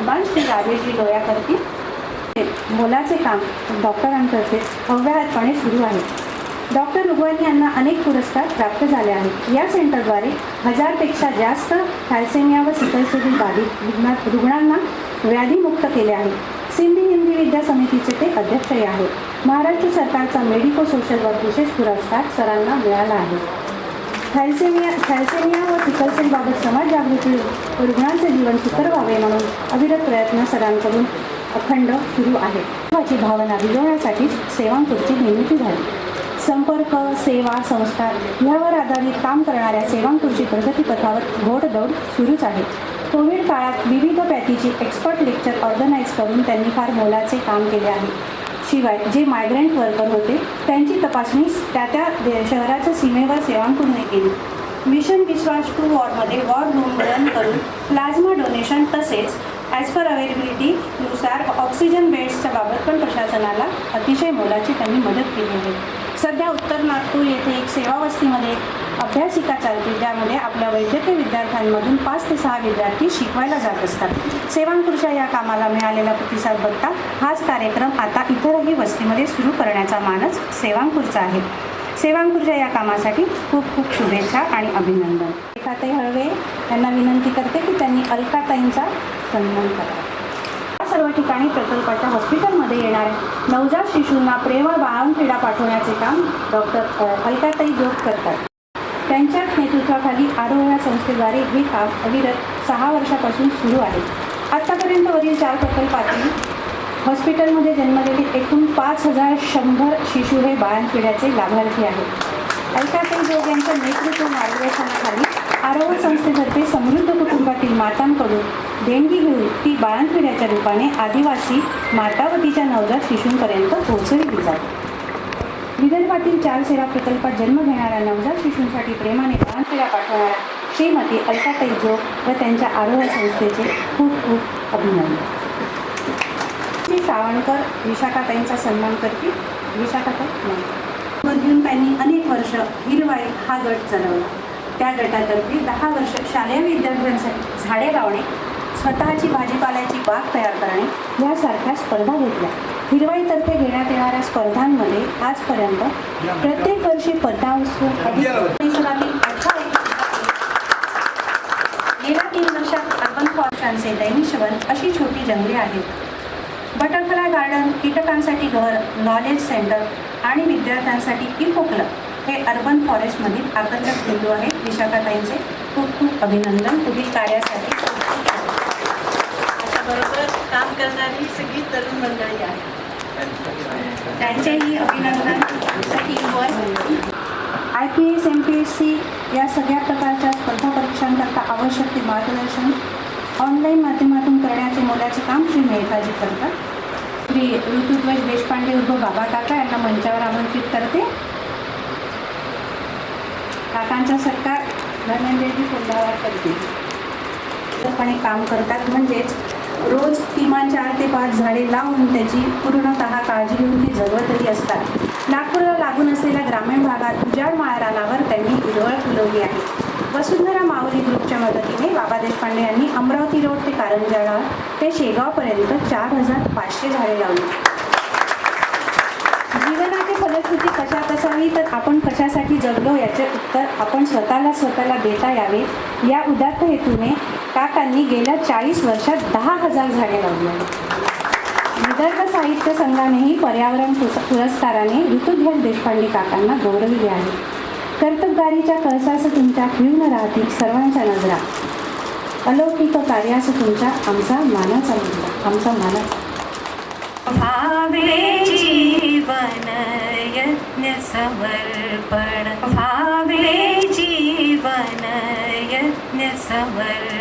सन्मान श्री राजेशजी लोया करतील मोलाचे काम डॉक्टरांतर्फे अव्याहतपणे सुरू आहे. डॉक्टर रुग्वानी यांना अनेक पुरस्कार प्राप्त झाले आहेत. या सेंटरद्वारे हजारपेक्षा जास्त थॅल्सेमिया व सिकलसेरी बाधित रुग्णा रुग्णांना व्याधीमुक्त केले आहे. सिंधी हिंदी विद्या समितीचे ते अध्यक्षही आहेत. महाराष्ट्र सरकारचा मेडिको सोशल वर्क विशेष पुरस्कार सरांना मिळाला आहे. थॅल्सेमिया थॅल्सेमिया व सिकलसेलबाबत समाज जागृती रुग्णांचे जीवन सुकर व्हावे म्हणून अविरत प्रयत्न सगळ्यांकडून अखंड सुरू आहे महत्वाची भावना भिजवण्यासाठीच सेवांपूरची निर्मिती झाली. संपर्क सेवा संस्कार ह्यावर आधारित काम करणाऱ्या सेवांपूरची प्रगतीपथावर घोडदौड सुरूच आहे. कोविड काळात विविध पॅथीची एक्सपर्ट लेक्चर ऑर्गनाईज करून त्यांनी फार मोलाचे काम केले आहे. शिवाय जे मायग्रंट वर्कर होते त्यांची तपासणी त्या त्या दे- शहराच्या सीमेवर सेवांकडून केली. मिशन विश्वास टू वॉर्डमध्ये वॉर्ड रूम रन करून प्लाझ्मा डोनेशन तसेच ॲज पर अवेलेबिलिटीनुसार ऑक्सिजन बेड्सच्या बाबत पण प्रशासनाला अतिशय मोलाची त्यांनी मदत केली आहे. सध्या उत्तर नागपूर येथे एक सेवा वस्तीमध्ये अभ्यासिका चालते ज्यामध्ये आपल्या वैद्यकीय विद्यार्थ्यांमधून पाच ते सहा विद्यार्थी शिकवायला जात असतात. सेवांकुरच्या या कामाला मिळालेला प्रतिसाद बघता हाच कार्यक्रम आता इतरही वस्तीमध्ये सुरू करण्याचा मानस सेवांकुरचा आहे. सेवांकुरच्या या कामासाठी खूप खूप शुभेच्छा आणि अभिनंदन. रेखाताई हळवे यांना विनंती करते की त्यांनी अलकाताईंचा सन्मान करावा. सर्व ठिकाणी प्रकल्पाच्या हॉस्पिटलमध्ये येणाऱ्या नवजात शिशूंना प्रेम व बाळंतीडा पाठवण्याचे काम डॉक्टर अलकाताई जोग करतात. त्यांच्या नेतृत्वाखाली आरोग्य संस्थेद्वारे हे काम अविरत सहा वर्षापासून सुरू आहे. आत्तापर्यंत वरील चार प्रकल्पातील हॉस्पिटलमध्ये जन्मलेले एकूण पाच हजार शंभर शिशु हे बाळणपिढ्याचे लाभार्थी आहेत. अलकाताई जोग यांच्या नेतृत्व मार्गदर्शनाखाली आरोग्य संस्थेतर्फे समृद्ध कुटुंबातील मातांकडून देणगी घेऊन ती बाळणपिढ्याच्या रूपाने आदिवासी मातावतीच्या नवजात शिशूंपर्यंत पोहोचविली जाते. विदर्भातील चार सेवा प्रकल्पात जन्म घेणाऱ्या नवजात शिशूंसाठी प्रेमाने बाळंतपिढ्या पाठवणाऱ्या श्रीमती अलकाताई जोग व त्यांच्या आरोग्य संस्थेचे खूप खूप अभिनंदन. श्री सावणकर विशाखाताईंचा सन्मान करतील विशाखाताई नाही. घेऊन त्यांनी अनेक वर्ष हिरवाई हा गट चालवला त्या गटातर्फे दहा वर्ष शालेय विद्यार्थ्यांसाठी झाडे लावणे स्वतःची भाजीपाल्याची बाग तयार करणे यासारख्या स्पर्धा घेतल्या. हिरवाईतर्फे घेण्यात येणाऱ्या स्पर्धांमध्ये आजपर्यंत प्रत्येक वर्षी अठरा गेल्या तीन वर्षात अर्बन फॉरेस्टांचे दैनिशवन अशी छोटी जंगले आहेत. बटरफ्लाय गार्डन कीटकांसाठी घर नॉलेज सेंटर आणि विद्यार्थ्यांसाठी इको क्लब हे अर्बन फॉरेस्टमधील आकर्षक बिंदू आहेत विशाखाताईंचे खूप खूप अभिनंदन. पुढील कार्यासाठी बरोबर काम करणारी सगळी तरुण मंडळी आहे त्यांचेही अभिनंदन I P S M P S C या सगळ्या प्रकारच्या स्पर्धा परीक्षांकरता आवश्यक ते मार्गदर्शन ऑनलाईन माध्यमातून करण्याचे मोलाचे काम श्री मेहताजी करतात. श्री ऋतुध्वज देशपांडे उर्फ बाबा काका यांना मंचावर आमंत्रित करते. काकांचा सत्कार धनंजयजी कोल्हावार करते. काम करतात म्हणजेच रोज किमान चार ते पाच झाडे लावून त्याची पूर्णतः काळजी घेऊन ती जगवतही असतात. नागपूरला लागून असलेल्या ग्रामीण भागात उजाड माळरानावर त्यांनी हिरवळ फुलवली आहे. वसुंधरा माऊली ग्रुपच्या मदतीने बाबा देशपांडे यांनी अमरावती रोड ते कारंजाळा ते शेगावपर्यंत चार हजार पाचशे झाडे लावली. जीवनाची फलश्रुती कशात असावी तर आपण कशासाठी जगलो याचे उत्तर आपण स्वतःला स्वतःला देता यावे या उदात्त हेतूने काकांनी गेल्या चाळीस वर्षात दहा हजार झाडे लावली विदर्भ साहित्य संघानेही पर्यावरण पुरस्काराने ऋतुध्वज देशपांडे काकांना गौरविले आहे. कर्तबगारीच्या कळसाचं तुमच्या खिळून राहतील सर्वांच्या नजरा. अलौकिक कार्यास तुमच्या आमचा मानाचा मुद्दा आमचा मानाचा भावे जीवन यज्ञ समर्पण. भावे जीवन यज्ञ समर्पण.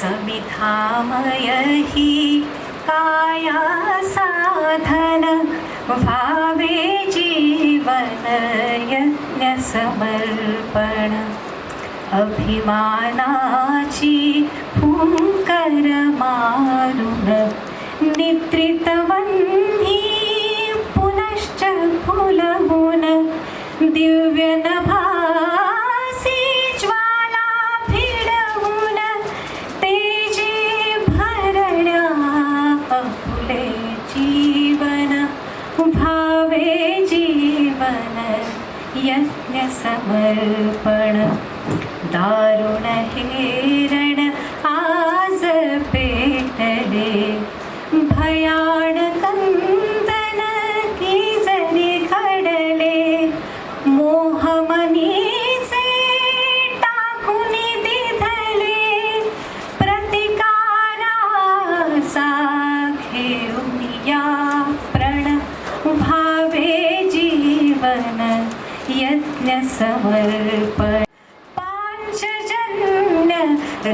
समिधामय हि काया साधन भावे जीवन यज्ञ समर्पण अभिमानाची यज्ञसमर्पण दारुणहेरण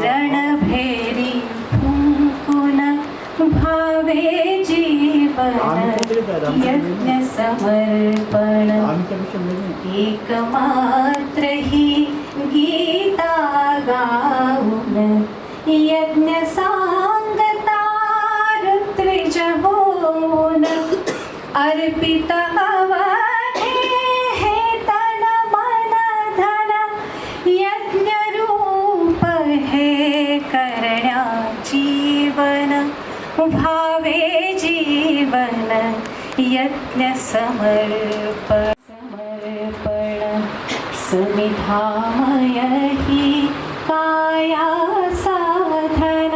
रणभेरी फुंकुन भावे जीवन यज्ञ समर्पण एकमात्र यज्ञ समर्पण समर्पण समिधामय हि काया साधन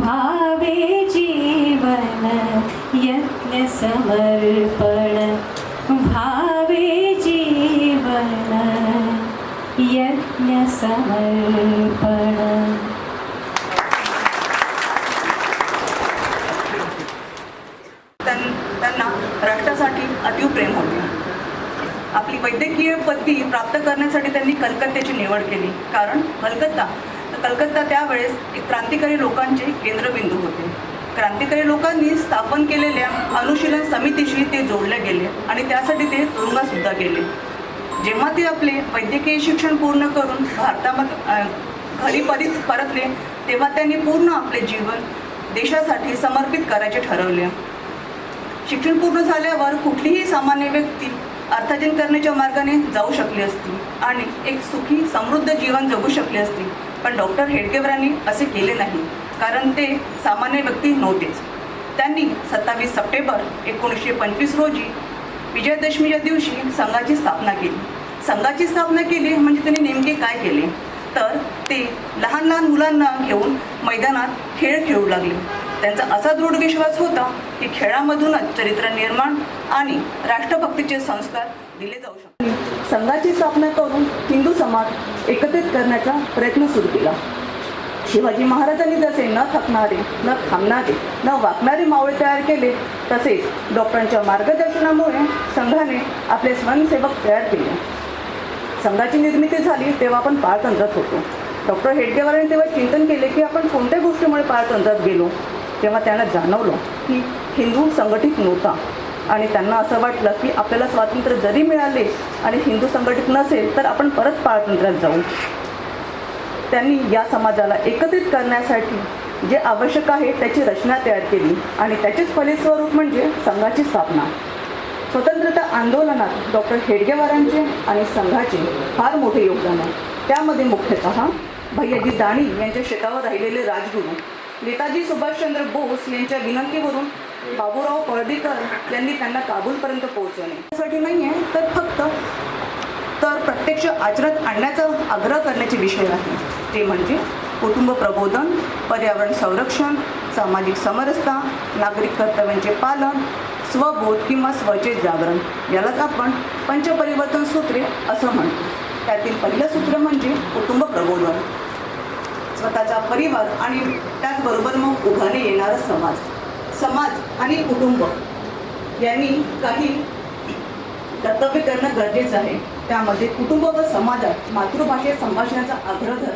भावे जीवन यज्ञ समर्पण भावे जीवन यज्ञ समर्पण त्यां- त्यांना राष्ट्रासाठी अतीव प्रेम होते आपली वैद्यकीय पदवी प्राप्त करण्यासाठी त्यांनी कलकत्त्याची निवड केली. कारण कलकत्ता कलकत्ता त्यावेळेस एक क्रांतिकारी लोकांचे केंद्रबिंदू होते. क्रांतिकारी लोकांनी स्थापन केलेल्या अनुशीलन समितीशी ते जोडले गेले आणि त्यासाठी ते तुरुंगातसुद्धा गेले. जेव्हा ते आपले वैद्यकीय शिक्षण पूर्ण करून भारतामध्ये घरी परीत परतले तेव्हा त्यांनी पूर्ण आपले जीवन देशासाठी समर्पित करायचे ठरवले. शिक्षण पूर्ण झाल्यावर कुठलीही सामान्य व्यक्ती अर्थार्जन करण्याच्या मार्गाने जाऊ शकली असती आणि एक सुखी समृद्ध जीवन जगू शकली असती. पण डॉक्टर हेडगेवरांनी असे केले नाही कारण ते सामान्य व्यक्ती नव्हतेच. त्यांनी सत्तावीस सप्टेंबर एकोणीसशे पंचवीस रोजी विजयादशमीच्या दिवशी संघाची स्थापना केली. संघाची स्थापना केली म्हणजे त्यांनी नेमके काय केले? तर ते लहान लहान मुलांना घेऊन मैदानात खेळ खेळू लागले. त्यांचा असा दृढ विश्वास होता की खेळामधूनच चरित्र निर्माण आणि राष्ट्रभक्तीचे संस्कार दिले जाऊ शकतात. संघाची स्थापना करून हिंदू समाज एकत्रित करण्याचा प्रयत्न सुरू केला. शिवाजी महाराजांनी जसे न थकणारे न थांबणारे न वाकणारे मावळे तयार केले तसेच डॉक्टरांच्या मार्गदर्शनामुळे संघाने आपले स्वयंसेवक तयार केले. संघाची निर्मिती झाली तेव्हा आपण पारतंत्र्यात होतो. डॉक्टर हेडगेवारांनी तेव्हा चिंतन केले की आपण कोणत्या गोष्टीमुळे पारतंत्र्यात गेलो? तेव्हा त्यांना जाणवलं की हिंदू संघटित नव्हता. आणि त्यांना असं वाटलं की आपल्याला स्वातंत्र्य जरी मिळाले आणि हिंदू संघटित नसेल तर आपण परत पारतंत्र्यात जाऊ. त्यांनी या समाजाला एकत्रित करण्यासाठी जे आवश्यक आहे त्याची रचना तयार केली आणि त्याचेच फलितस्वरूप म्हणजे संघाची स्थापना. स्वतंत्रता आंदोलनात डॉक्टर हेडगेवारांचे आणि संघाचे फार मोठे योगदान आहे. त्यामध्ये मुख्यतः भैयाजी दाणी यांच्या शेतावर राहिलेले राजगुरू नेताजी सुभाषचंद्र बोस यांच्या विनंतीवरून बाबूराव पळदीकर यांनी त्यांना काबूलपर्यंत पोहोचवणे त्यासाठी नाही आहे तर फक्त तर प्रत्यक्ष आचरणात आणण्याचा आग्रह करण्याचे विषय आहे. ते म्हणजे कुटुंब प्रबोधन पर्यावरण संरक्षण सामाजिक समरसता नागरिक कर्तव्यांचे पालन स्वबोध किंवा स्वचेत जागरण. यालाच आपण पंचपरिवर्तन सूत्रे असं म्हणतो. त्यातील पहिलं सूत्र म्हणजे कुटुंब प्रबोधन. स्वतःचा परिवार आणि त्याचबरोबर मग उभारी येणारा समाज. समाज आणि कुटुंब यांनी काही कर्तव्य करणं गरजेचं आहे. त्यामध्ये कुटुंब व समाजात मातृभाषेत संभाषणाचा आग्रह धर